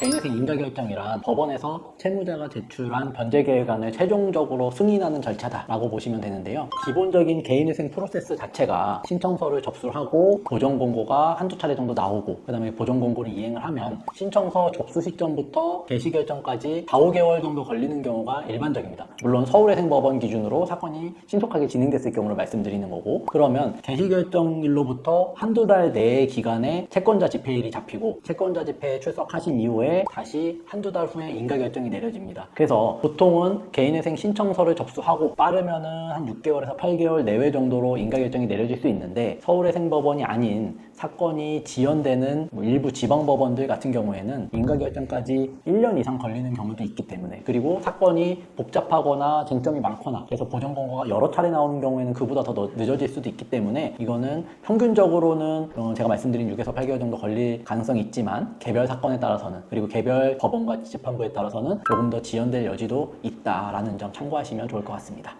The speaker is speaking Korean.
개인회생 인가결정이란 법원에서 채무자가 제출한 변제계획안을 최종적으로 승인하는 절차다라고 보시면 되는데요. 기본적인 개인회생 프로세스 자체가 신청서를 접수하고 보정공고가 한두 차례 정도 나오고 그 다음에 보정공고를 이행을 하면 신청서 접수 시점부터 개시결정까지 4, 5개월 정도 걸리는 경우가 일반적입니다. 물론 서울회생법원 기준으로 사건이 신속하게 진행됐을 경우를 말씀드리는 거고 그러면 개시결정일로부터 한두 달 내의 기간에 채권자 집행일이 잡히고 채권자 집회에 출석하신 이후에 다시 한두 달 후에 인가 결정이 내려집니다. 그래서 보통은 개인회생 신청서를 접수하고 빠르면은 한 6개월에서 8개월 내외 정도로 인가 결정이 내려질 수 있는데 서울회생법원이 아닌 사건이 지연되는 뭐 일부 지방법원들 같은 경우에는 인가결정까지 1년 이상 걸리는 경우도 있기 때문에 그리고 사건이 복잡하거나 쟁점이 많거나 그래서 보정공고가 여러 차례 나오는 경우에는 그보다 더 늦- 늦어질 수도 있기 때문에 이거는 평균적으로는 어, 제가 말씀드린 6에서 8개월 정도 걸릴 가능성이 있지만 개별 사건에 따라서는 그리고 개별 법원과 재판부에 따라서는 조금 더 지연될 여지도 있다라는 점 참고하시면 좋을 것 같습니다.